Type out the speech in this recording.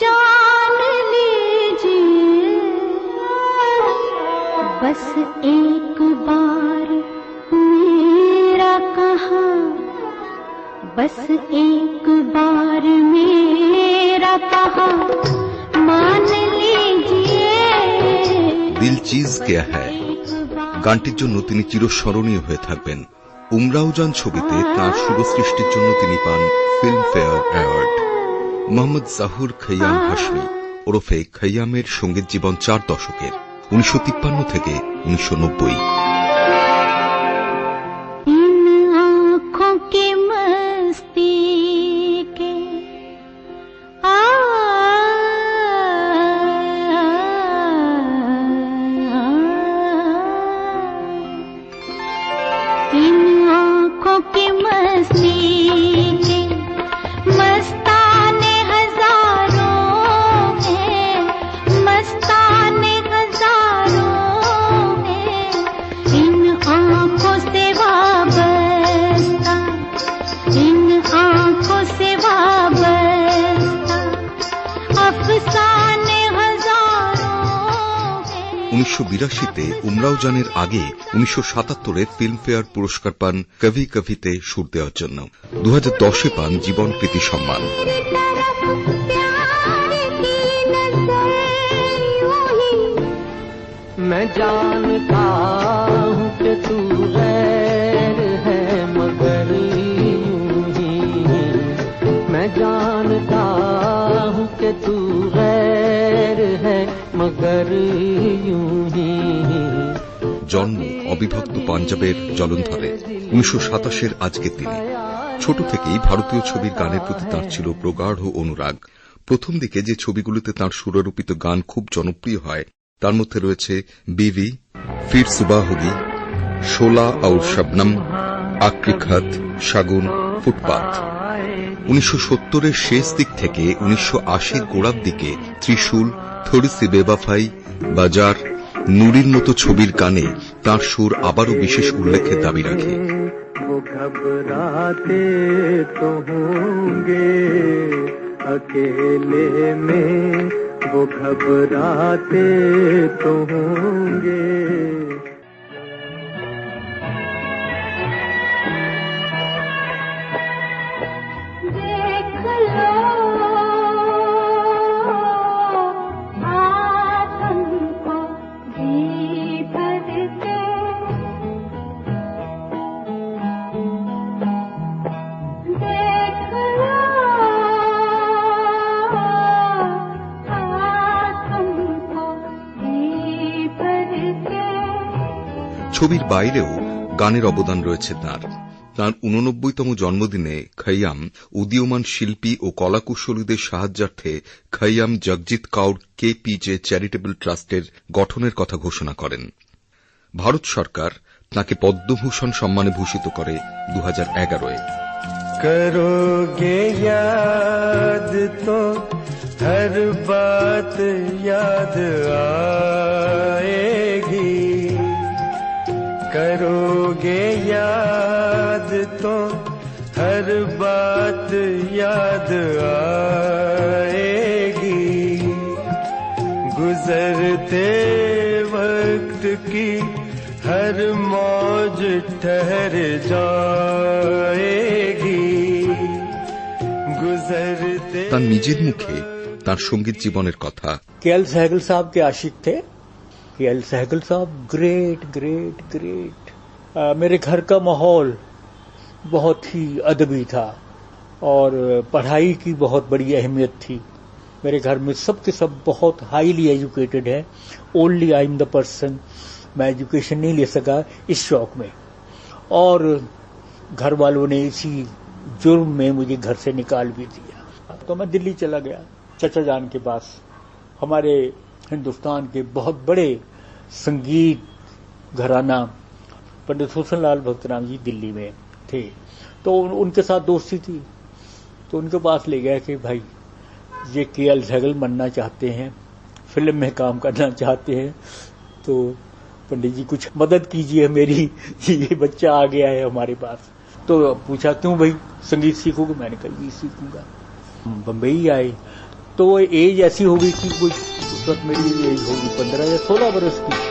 जान लीजिए। बस एक बार मेरा कहा। बस एक बार मेरा कहा। मान लीजिए। दिल चीज क्या है? গানটির জন্য তিনি চিরস্মরণীয় হয়ে থাকবেন। উমরাউজান ছবিতে তাঁর সুরসৃষ্টির জন্য তিনি পান ফিল্মফেয়ার অ্যাওয়ার্ড মোহাম্মদ জাহুর খৈয়াম হাসমি ওরফে খৈয়ামের সংগীত জীবন চার দশকের উনিশশো তিপ্পান্ন থেকে উনিশশো নব্বই। উনিশশো বিরাশিতে উমরাউজানের আগে উনিশশো সাতাত্তরে ফিল্মফেয়ার পুরস্কার পান কভি কভিতে সুর দেওয়ার জন্য দু দশে পান জীবন কৃতি সম্মান मैं जानता हूँ कि तू गैर है मगर यूं ही मैं जानता हूँ कि तू गैर है मगर यूं ही জন্ম অবিভক্ত পাঞ্জাবের জলন্ধরে। উনিশশো সাতাশের আজকের দিনে। ছোট থেকেই ভারতীয় ছবির গানের প্রতি তাঁর ছিল প্রগাঢ় অনুরাগ। প্রথম দিকে যে ছবিগুলোতে তাঁর সুরারোপিত গান খুব জনপ্রিয় হয়, তার মধ্যে রয়েছে বিবি, ফির সুবাহ শোলা আউর শবনম আক্রি খত শাগুন ফুটপাথ উনিশশো সত্তরের শেষ দিক থেকে উনিশশো আশির গোড়ার দিকে ত্রিশূল থরিসি বেবাফাই বাজার নুরির মতো ছবির গানে তার সুর আবারও বিশেষ উল্লেখের দাবি রাখে वो घबराते तो होंगे अकेले में वो घबराते तो होंगे ছবির বাইরেও গানের অবদান রয়েছে তার। তাঁর উননব্বইতম জন্মদিনে খৈয়াম উদীয়মান শিল্পী ও কলাকুশলীদের সাহায্যার্থে খৈয়াম জগজিৎ কাউর কেপিজে চ্যারিটেবল ট্রাস্টের গঠনের কথা ঘোষণা করেন। ভারত সরকার তাঁকে পদ্মভূষণ সম্মানে ভূষিত করে দু এগারোয় करोगे याद तो हर बात याद आएगी करोगे याद तो हर बात याद आएगी गुजरते वक्त की हर मौज ठहर जाएगी गुजरते তার নিজের মুখে তার সঙ্গীত জীবনের কথা के एल सहगल साहब के आशिक थे के एल सहगल साहब ग्रेट ग्रेट ग्रेट मेरे घर का माहौल बहुत ही अदबी था और पढ़ाई की बहुत बड़ी अहमियत थी मेरे घर में सब के सब बहुत हाईली एजुकेटेड है only I am the person मैं एजुकेशन नहीं ले सका इस शौक में। और घर वालों ने इसी जुर्म में मुझे घर से निकाल भी दिया। तो मैं दिल्ली चला गया चचा जान के पास। हमारे हिंदुस्तान के बहुत बड़े संगीत घराना पंडित हुसन लाल भक्तराम जी दिल्ली में थे। तो उन, उनके साथ दोस्ती थी। तो उनके पास ले गया कि भाई ये के एल सहगल बनना चाहते हैं फ़िल्म में काम करना चाहते हैं तो पंडित जी, कुछ मदद कीजिए मेरी। ये बच्चा आ गया है हमारे पास। तो पूछा क्यों भाई, संगीत सीखोगे? मैंने कहा ये सीखूँगा। बम्बई आए। तो एज ऐसी होगी कि कुछ उस वक्त मेरी एज होगी पंद्रह या सोलह बरस की।